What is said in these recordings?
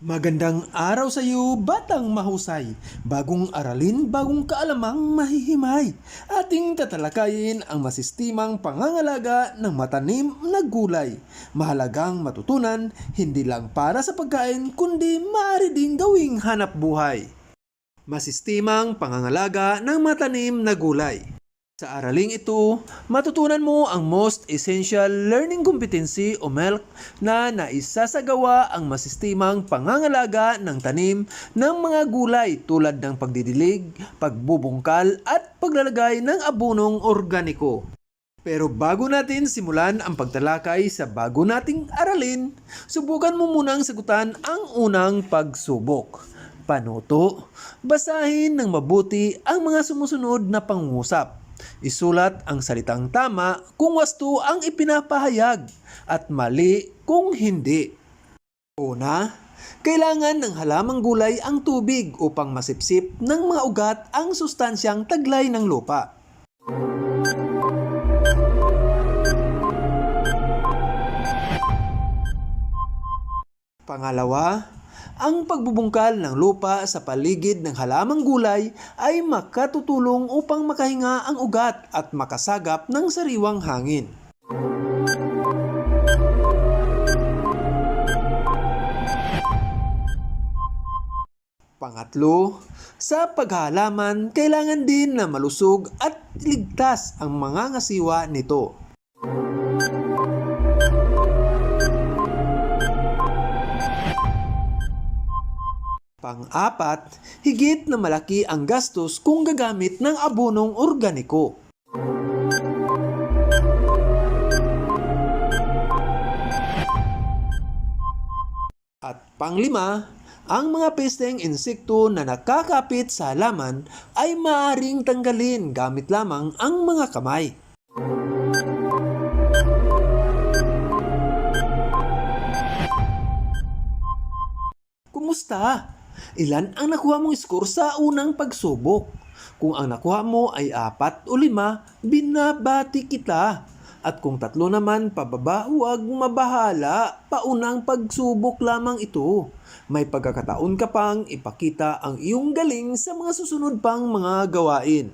Magandang araw sa iyo, batang mahusay. Bagong aralin, bagong kaalamang mahihimay. Ating tatalakayin ang masistimang pangangalaga ng matanim na gulay. Mahalagang matutunan, hindi lang para sa pagkain, kundi maaari ding gawing hanap buhay. Masistimang pangangalaga ng matanim na gulay. Sa araling ito, matutunan mo ang most essential learning competency o MELC na naisasagawa ang masistimang pangangalaga ng tanim ng mga gulay tulad ng pagdidilig, pagbubungkal at paglalagay ng abunong organiko. Pero bago natin simulan ang pagtalakay sa bago nating aralin, subukan mo munang sagutan ang unang pagsubok. Panuto, basahin ng mabuti ang mga sumusunod na pangungusap. Isulat ang salitang tama kung wasto ang ipinapahayag at mali kung hindi. Una, kailangan ng halamang gulay ang tubig upang masipsip ng mga ugat ang sustansyang taglay ng lupa. Pangalawa, ang pagbubungkal ng lupa sa paligid ng halamang gulay ay makatutulong upang makahinga ang ugat at makasagap ng sariwang hangin. Pangatlo, sa paghalaman, kailangan din na malusog at ligtas ang mga ngasiwa nito. Pang-apat, higit na malaki ang gastos kung gagamit ng abonong organiko. At panglima, ang mga pesteng insekto na nakakapit sa halaman ay maaring tanggalin gamit lamang ang mga kamay. Kumusta? Ilan ang nakuha mong score sa unang pagsubok? Kung ang nakuha mo ay apat o lima, binabati kita. At kung tatlo naman pababa, huwag mabahala. Paunang pagsubok lamang ito. May pagkakataon ka pang ipakita ang iyong galing sa mga susunod pang mga gawain.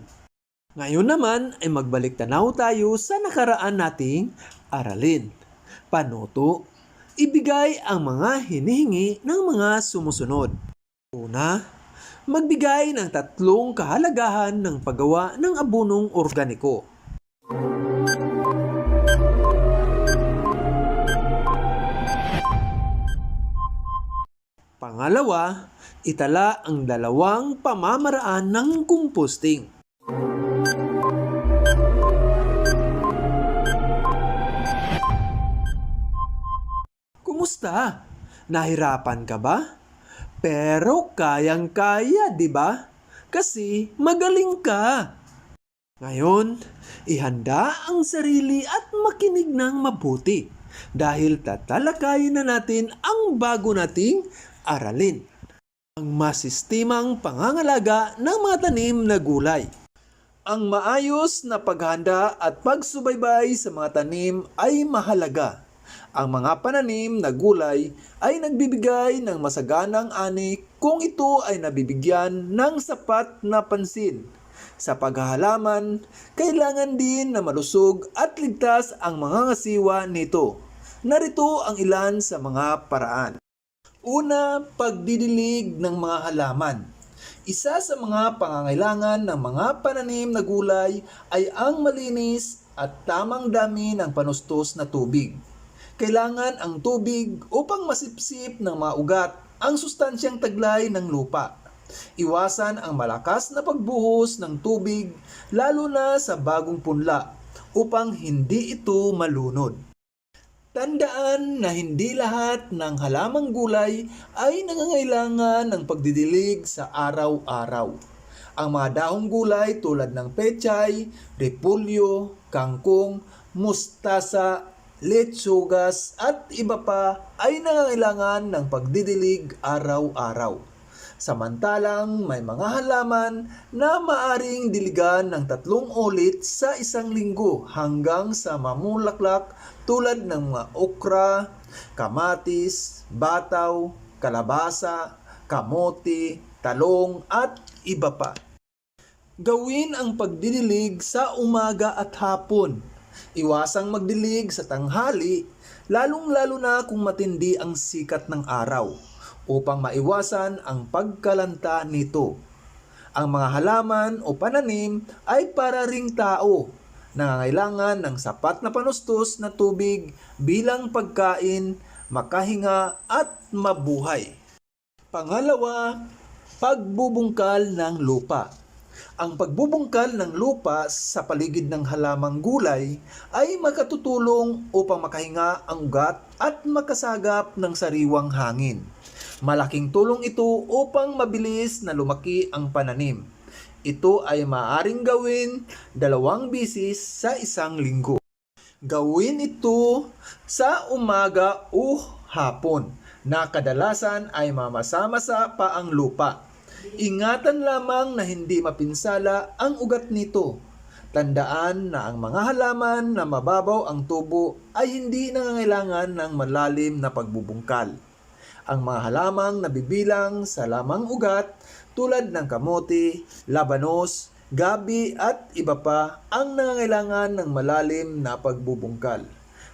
Ngayon naman ay magbalik tanaw tayo sa nakaraan nating aralin. Panuto, ibigay ang mga hinihingi ng mga sumusunod. Una, magbigay ng tatlong kahalagahan ng paggawa ng abunong organiko. Pangalawa, itala ang dalawang pamamaraan ng composting. Kumusta? Nahirapan ka ba? Pero kayang-kaya, di ba? Kasi magaling ka. Ngayon, ihanda ang sarili at makinig ng mabuti dahil tatalakayin na natin ang bago nating aralin. Ang masistimang pangangalaga ng mga tanim na gulay. Ang maayos na paghanda at pagsubaybay sa mga tanim ay mahalaga. Ang mga pananim na gulay ay nagbibigay ng masaganang ani kung ito ay nabibigyan ng sapat na pansin. Sa paghahalaman, kailangan din na malusog at ligtas ang mga ngasiwa nito. Narito ang ilan sa mga paraan. Una, pagdidilig ng mga halaman. Isa sa mga pangangailangan ng mga pananim na gulay ay ang malinis at tamang dami ng panustos na tubig. Kailangan ang tubig upang masipsip ng mga ugat ang sustansyang taglay ng lupa. Iwasan ang malakas na pagbuhos ng tubig lalo na sa bagong punla upang hindi ito malunod. Tandaan na hindi lahat ng halamang gulay ay nangangailangan ng pagdidilig sa araw-araw. Ang mga dahong gulay tulad ng pechay, repulyo, kangkong, mustasa, letsugas at iba pa ay nangangailangan ng pagdidilig araw-araw. Samantalang may mga halaman na maaring diligan ng tatlong ulit sa isang linggo hanggang sa mamulaklak tulad ng mga okra, kamatis, bataw, kalabasa, kamote, talong at iba pa. Gawin ang pagdidilig sa umaga at hapon. Iwasang magdilig sa tanghali, lalong-lalo na kung matindi ang sikat ng araw, upang maiwasan ang pagkalanta nito. Ang mga halaman o pananim ay para ring tao, nangangailangan ng sapat na panustos na tubig bilang pagkain, makahinga at mabuhay. Pangalawa, pagbubungkal ng lupa. Ang pagbubungkal ng lupa sa paligid ng halamang gulay ay makatutulong upang makahinga ang ugat at makasagap ng sariwang hangin. Malaking tulong ito upang mabilis na lumaki ang pananim. Ito ay maaaring gawin dalawang bisis sa isang linggo. Gawin ito sa umaga o hapon na kadalasan ay mamasa-masa pa ang lupa. Ingatan lamang na hindi mapinsala ang ugat nito. Tandaan na ang mga halaman na mababaw ang tubo ay hindi nangangailangan ng malalim na pagbubungkal. Ang mga halamang nabibilang sa lamang ugat tulad ng kamote, labanos, gabi at iba pa ang nangangailangan ng malalim na pagbubungkal.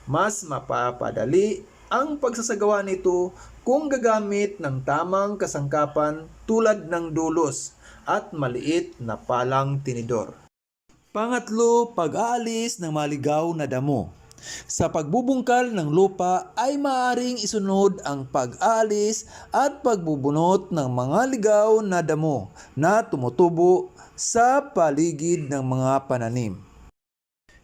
Mas mapapadali ang pagsasagawa nito kung gagamit ng tamang kasangkapan tulad ng dulos at maliit na palang tinidor. Pangatlo, pag-aalis ng maligaw na damo. Sa pagbubungkal ng lupa ay maaring isunod ang pag-aalis at pagbubunot ng mga ligaw na damo na tumutubo sa paligid ng mga pananim.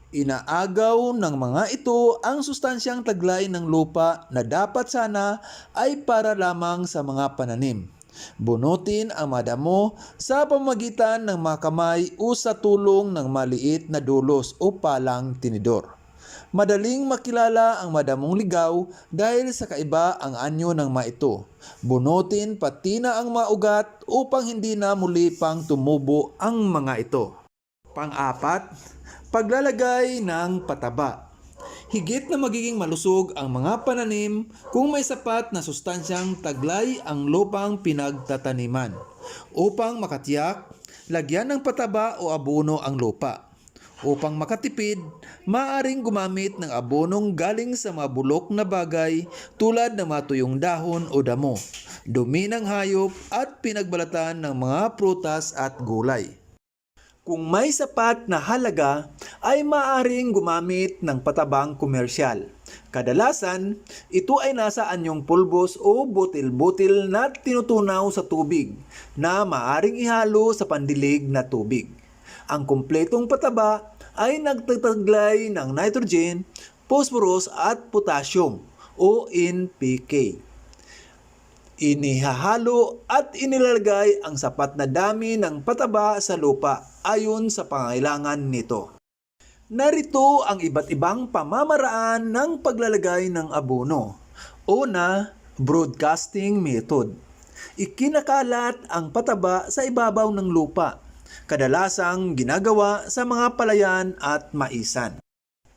Inaagaw ng mga ito ang sustansyang taglay ng lupa na dapat sana ay para lamang sa mga pananim. Bunutin ang madamo sa pamagitan ng mga kamay o sa tulong ng maliit na dulos o palang tinidor. Madaling makilala ang madamong ligaw dahil sa kaiba ang anyo ng mga ito. Bunutin pati na ang mga ugat upang hindi na muli pang tumubo ang mga ito. Pang-apat, paglalagay ng pataba. Higit na magiging malusog ang mga pananim kung may sapat na sustansyang taglay ang lupang pinagtataniman. Upang makatiyak, lagyan ng pataba o abono ang lupa. Upang makatipid, maaring gumamit ng abonong galing sa mga bulok na bagay tulad ng matuyong dahon o damo, dumi ng hayop at pinagbalatan ng mga prutas at gulay. Kung may sapat na halaga, ay maaaring gumamit ng patabang komersyal. Kadalasan, ito ay nasa anyong pulbos o butil-butil na tinutunaw sa tubig na maaaring ihalo sa pandilig na tubig. Ang kumpletong pataba ay nagtataglay ng nitrogen, phosphorus at potassium o NPK. Inihahalo at inilalagay ang sapat na dami ng pataba sa lupa ayon sa pangailangan nito. Narito ang iba't ibang pamamaraan ng paglalagay ng abono. Una, broadcasting method. Ikinakalat ang pataba sa ibabaw ng lupa. Kadalasang ginagawa sa mga palayan at maisan.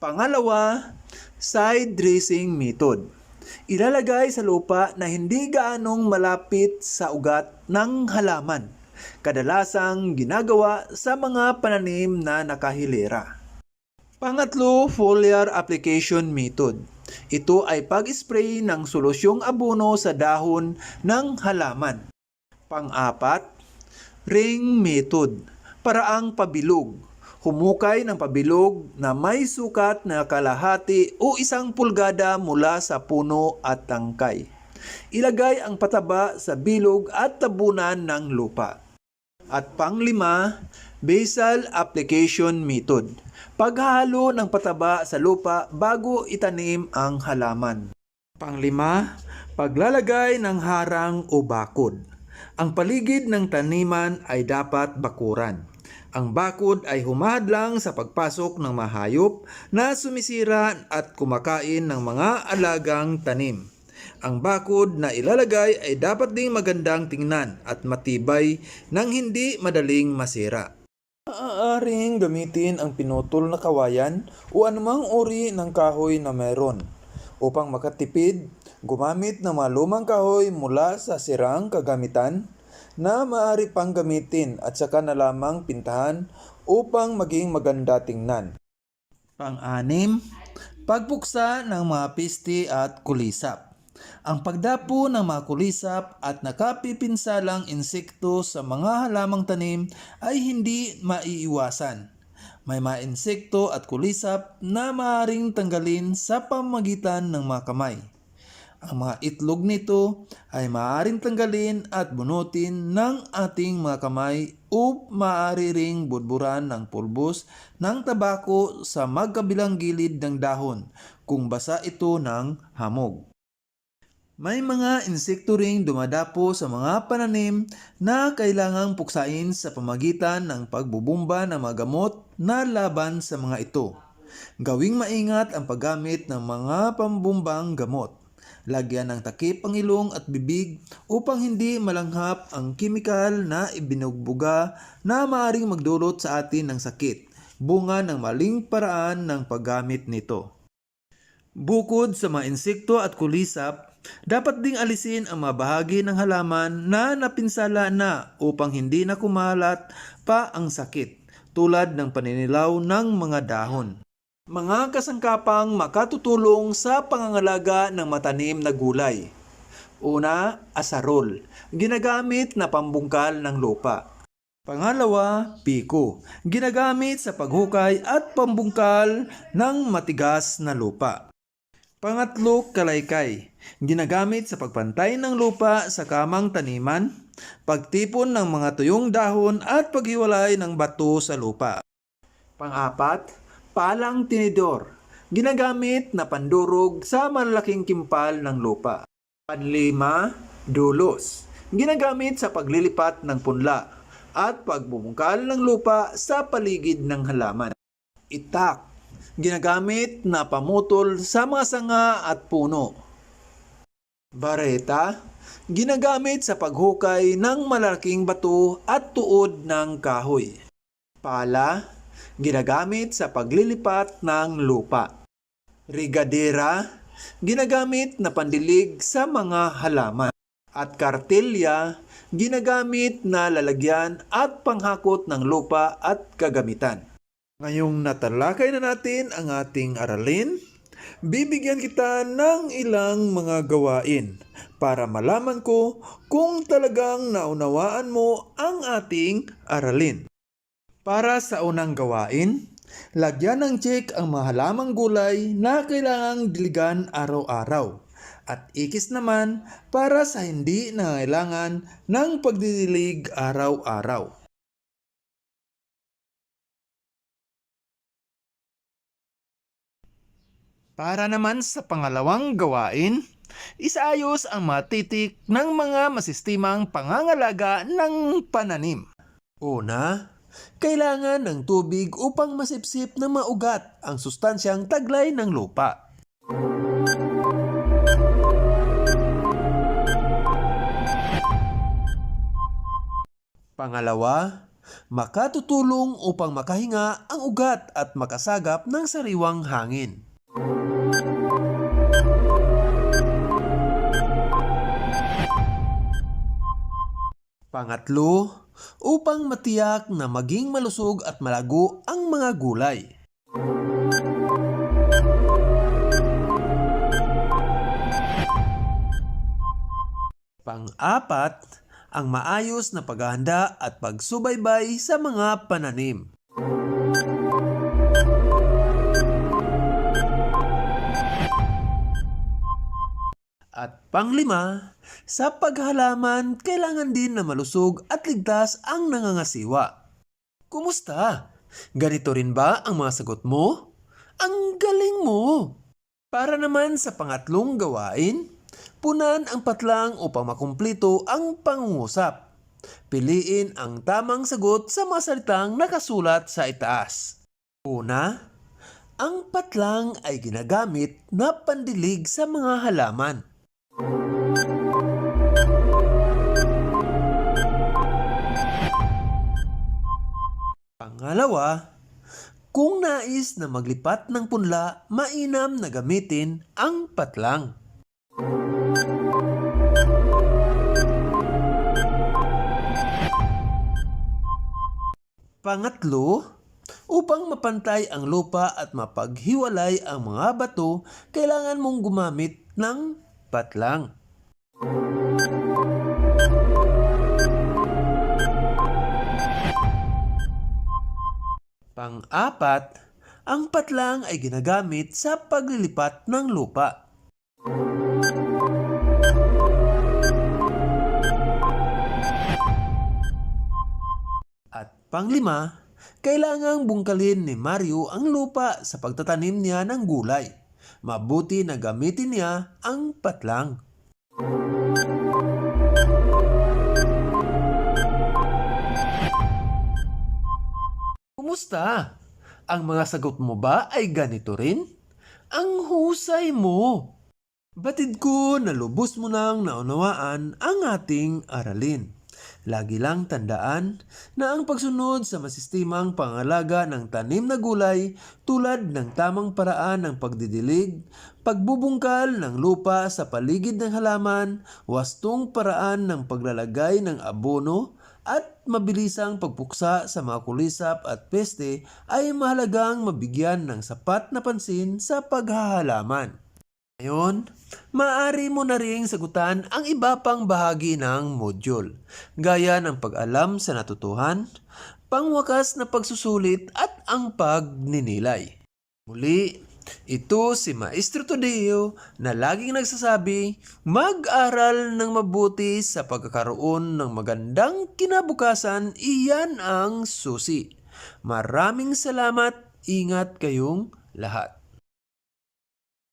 Pangalawa, side dressing method. Ilalagay sa lupa na hindi gaanong malapit sa ugat ng halaman. Kadalasang ginagawa sa mga pananim na nakahilera. Pangatlo, foliar application method. Ito ay pag-spray ng solusyong abono sa dahon ng halaman. Pang-apat, ring method. Paraang pabilog. Humukay ng pabilog na may sukat na kalahati o isang pulgada mula sa puno at tangkay. Ilagay ang pataba sa bilog at tabunan ng lupa. At panglima, basal application method. Paghalo ng pataba sa lupa bago itanim ang halaman. Panglima, paglalagay ng harang o bakod. Ang paligid ng taniman ay dapat bakuran. Ang bakod ay humahadlang sa pagpasok ng mahayop na sumisira at kumakain ng mga alagang tanim. Ang bakod na ilalagay ay dapat ding magandang tingnan at matibay nang hindi madaling masira. Maaaring gamitin ang pinutol na kawayan o anumang uri ng kahoy na meron. Upang makatipid, Gumamit ng mga lumang kahoy mula sa sirang kagamitan na maaari pang gamitin at saka na lamang pintahan upang maging maganda tingnan. Pang-anim, pagpuksa ng mga piste at kulisap. Ang pagdapo ng mga kulisap at nakapipinsalang insekto sa mga halamang tanim ay hindi maiiwasan. May mga insekto at kulisap na maaaring tanggalin sa pamagitan ng mga kamay. Ang mga itlog nito ay maaaring tanggalin at bunutin ng ating mga kamay o maaari ring budburan ng pulbos ng tabako sa magkabilang gilid ng dahon kung basa ito ng hamog. May mga insekto ring dumadapo sa mga pananim na kailangang puksain sa pamagitan ng pagbubumba ng mga gamot na laban sa mga ito. Gawing maingat ang paggamit ng mga pambumbang gamot. Lagyan ng takip ang ilong at bibig upang hindi malanghap ang kimikal na ibinugbuga na maaaring magdulot sa atin ng sakit, bunga ng maling paraan ng paggamit nito. Bukod sa mga insekto at kulisap, dapat ding alisin ang mga bahagi ng halaman na napinsala na upang hindi na kumalat pa ang sakit tulad ng paninilaw ng mga dahon. Mga kasangkapang makatutulong sa pangangalaga ng matanim na gulay. Una, asarol, ginagamit na pambungkal ng lupa. Pangalawa, piko, ginagamit sa paghukay at pambungkal ng matigas na lupa. Pangatlo, kalaykay. Ginagamit sa pagpantay ng lupa sa kamang taniman, pagtipon ng mga tuyong dahon at paghiwalay ng bato sa lupa. Pangapat, palang tinidor. Ginagamit na pandurog sa malalaking kimpal ng lupa. Panlima, dulos. Ginagamit sa paglilipat ng punla at pagbubungkal ng lupa sa paligid ng halaman. Itak ginagamit na pamutol sa mga sanga at puno. Bareta, ginagamit sa paghukay ng malalaking bato at tuod ng kahoy. Pala, ginagamit sa paglilipat ng lupa. Rigadera, ginagamit na pandilig sa mga halaman. At kartelya, ginagamit na lalagyan at panghakot ng lupa at kagamitan. Ngayong natalakay na natin ang ating aralin, bibigyan kita ng ilang mga gawain para malaman ko kung talagang naunawaan mo ang ating aralin. Para sa unang gawain, lagyan ng check ang mga halamang gulay na kailangang diligan araw-araw at ikis naman para sa hindi nangailangan ng pagdidilig araw-araw. Para naman sa pangalawang gawain, isaayos ang mga titik ng mga masistimang pangangalaga ng pananim. Una, kailangan ng tubig upang masipsip na maugat ang sustansyang taglay ng lupa. Pangalawa, makatutulong upang makahinga ang ugat at makasagap ng sariwang hangin. Pangatlo, upang matiyak na maging malusog at malago ang mga gulay. Pang-apat, ang maayos na paghahanda at pagsubaybay sa mga pananim. At panglima, sa paghalaman, kailangan din na malusog at ligtas ang nangangasiwa. Kumusta? Ganito rin ba ang mga sagot mo? Ang galing mo! Para naman sa pangatlong gawain, punan ang patlang upang makumplito ang pangungusap. Piliin ang tamang sagot sa mga salitang nakasulat sa itaas. Una, ang patlang ay ginagamit na pandilig sa mga halaman. Pangalawa, kung nais na maglipat ng punla, mainam na gamitin ang patlang. Pangatlo, upang mapantay ang lupa at mapaghiwalay ang mga bato, kailangan mong gumamit ng patlang. Pang-apat, ang patlang ay ginagamit sa paglilipat ng lupa. At panglima, kailangang bungkalin ni Mario ang lupa sa pagtatanim niya ng gulay. Mabuti na gamitin niya ang patlang. Kumusta? Ang mga sagot mo ba ay ganito rin? Ang husay mo! Batid ko na lubos mo nang naunawaan ang ating aralin. Lagi lang tandaan na ang pagsunod sa masistimang pangalaga ng tanim na gulay tulad ng tamang paraan ng pagdidilig, pagbubungkal ng lupa sa paligid ng halaman, wastong paraan ng paglalagay ng abono, at mabilisang pagpuksa sa mga kulisap at peste ay mahalagang mabigyan ng sapat na pansin sa paghahalaman. Ngayon, maaari mo na ring sagutan ang iba pang bahagi ng module, gaya ng pag-alam sa natutuhan, pangwakas na pagsusulit at ang pagninilay. Muli, ito si Maestro Todeo na laging nagsasabi, mag-aral ng mabuti sa pagkakaroon ng magandang kinabukasan, iyan ang susi. Maraming salamat, ingat kayong lahat.